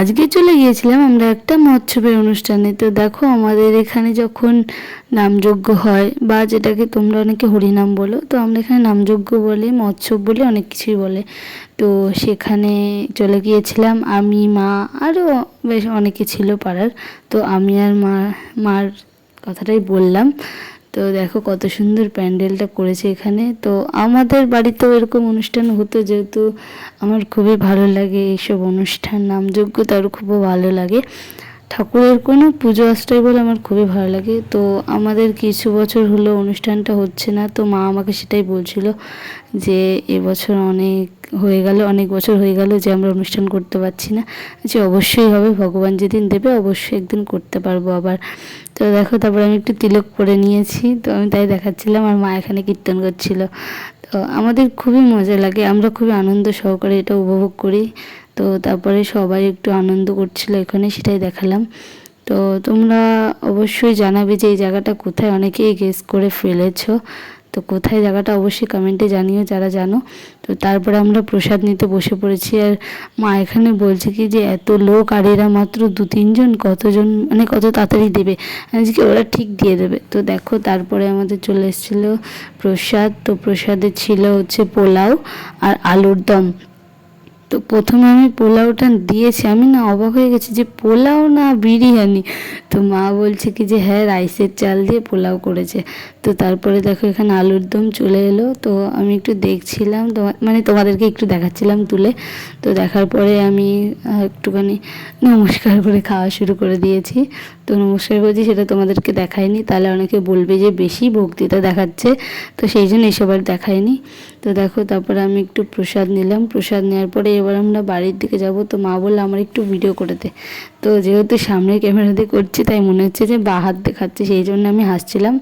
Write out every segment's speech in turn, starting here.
আজকে চলে গিয়েছিলাম আমরা একটা মৎস্যবের অনুষ্ঠানে। তো দেখো আমাদের এখানে যখন নামযজ্ঞ হয় বা যেটাকে তোমরা অনেকে হরিনাম বলো, তো আমরা এখানে নামযজ্ঞ বলে, মৎস্য বলে অনেক কিছুই বলে। তো সেখানে চলে গিয়েছিলাম আমি, মা, আরও বেশ অনেকে ছিল পাড়ার। তো আমি আর মা, মার কথাটাই বললাম। তো দেখো কত সুন্দর প্যান্ডেলটা করেছে এখানে। তো আমাদের বাড়িতেও এরকম অনুষ্ঠান হতো যেহেতু আমার খুবই ভালো লাগে এইসব অনুষ্ঠান, নামযজ্ঞ তারও খুব ভালো লাগে। ঠাকুরের কোনো পুজো আশ্রয় বলে আমার খুবই ভালো লাগে। তো আমাদের কিছু বছর হলো অনুষ্ঠানটা হচ্ছে না, তো মা আমাকে সেটাই বলছিল যে এবছর অনেক হয়ে গেল, অনেক বছর হয়ে গেল যে আমরা অনুষ্ঠান করতে পারছি না। যে অবশ্যই হবে, ভগবান যেদিন দেবে অবশ্যই একদিন করতে পারব আবার। তো দেখো, তারপর আমি একটু তিলক পরে নিয়েছি, তো আমি তাই দেখাচ্ছিলাম আর মা এখানে কীর্তন করছিল। তো আমাদের খুবই মজা লাগে, আমরা খুবই আনন্দ সহকারে এটা উপভোগ করি। তো তারপরে সবাই একটু আনন্দ করছিল এখানে, সেটাই দেখালাম। তো তোমরা অবশ্যই জানাবে যে এই জায়গাটা কোথায়, অনেকেই গেস করে ফেলেছো। তো কোথায় জায়গাটা অবশ্যই কমেন্টে জানিও যারা জানো। তো তারপরে আমরা প্রসাদ নিতে বসে পড়েছি আর মা এখানে বলছে কি যে এত লোক আর এরা মাত্র দু তিনজন, কতজন মানে কত তাড়াতাড়ি দেবে? আজকে ওরা ঠিক দিয়ে দেবে। তো দেখো তারপরে আমাদের চলে এসেছিল প্রসাদ। তো প্রসাদে ছিল হচ্ছে পোলাও আর আলুর দম। তো প্রথমে আমি পোলাওটা দিয়েছি। আমি না অবাক হয়ে গেছি যে পোলাও না বিরিয়ানি। তো মা বলছে কি যে হ্যাঁ রাইসের চাল দিয়ে পোলাও করেছে। তো তারপরে দেখো এখানে আলুর দম চলে এলো। তো আমি একটু দেখছিলাম মানে তোমাদেরকে একটু দেখাচ্ছিলাম তুলে। তো দেখার পরে আমি একটুখানি নমস্কার করে খাওয়া শুরু করে দিয়েছি। তো নমস্কার করছি সেটা তোমাদেরকে দেখায়নি তাহলে অনেকে বলবে যে, বেশি বক্তৃতা দেখাচ্ছে। তো সেই জন্য এসব আর দেখায়নি তো দেখো, তারপরে আমি একটু প্রসাদ নিলাম। প্রসাদ নেওয়ার পরে এবার আমরা বাড়ির দিকে যাব। তো মা বলল, আমার একটু ভিডিও করে দে। তো যেহেতু সামনে ক্যামেরা দিয়ে করছি তাই মনে হচ্ছে যে বা হাত দেখাচ্ছে সেই জন্য আমি হাসছিলাম।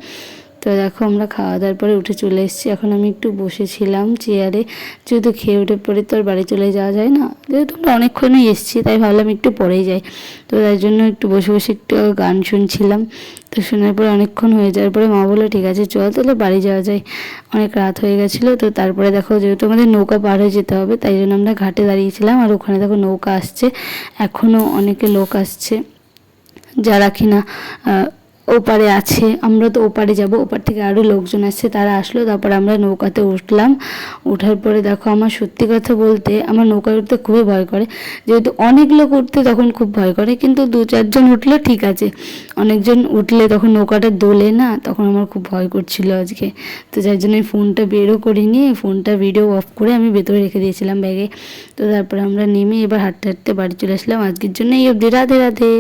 তো দেখো আমরা খাওয়া দাওয়ার পরে উঠে চলে এসেছি। এখন আমি একটু বসেছিলাম চেয়ারে। যেহেতু খেয়ে উঠে পরে তো আর বাড়ি চলে যাওয়া যায় না। যেহেতু আমরা অনেকক্ষণই এসেছি, তাই ভাবলাম একটু পরেই যাই। তো তাই জন্য একটু বসে বসে একটু গান শুনছিলাম। তো শোনার পরে অনেকক্ষণ হয়ে যাওয়ার পরে মা বলল, ঠিক আছে, চল তাহলে বাড়ি যাওয়া যায়। অনেক রাত হয়ে গেছিল। তো তারপরে দেখো যেহেতু আমাদের নৌকা পার হয়ে যেতে হবে, তাই জন্য আমরা ঘাটে দাঁড়িয়েছিলাম। আর ওখানে দেখো নৌকা আসছে। এখনও অনেকে লোক আসছে। যারা কিনা ওপারে আছে, আমরা তো ওপারে যাব, ওপার থেকে আরও লোকজন আসছে, তারা আসলো, তারপর আমরা নৌকাতে উঠলাম। ওঠার পরে দেখো আমার সত্যি কথা বলতে, আমার নৌকায় উঠতে খুবই ভয় করে। যেহেতু অনেক লোক উঠতে তখন খুব ভয় করে, কিন্তু দু চারজন উঠলে, ঠিক আছে। অনেকজন উঠলে তখন নৌকাটা দোলে না, তখন আমার খুব ভয় করছিল আজকে। তো যার জন্য ফোনটা বেরও করিনি, ফোনটা ভিডিও অফ করে আমি ভেতরে রেখে দিয়েছিলাম ব্যাগে। তো তারপরে আমরা নেমে এবার হাঁটতে হাঁটতে বাড়ি চলে আসলাম। আজকের জন্য এই অবধি, রাধে রাধে।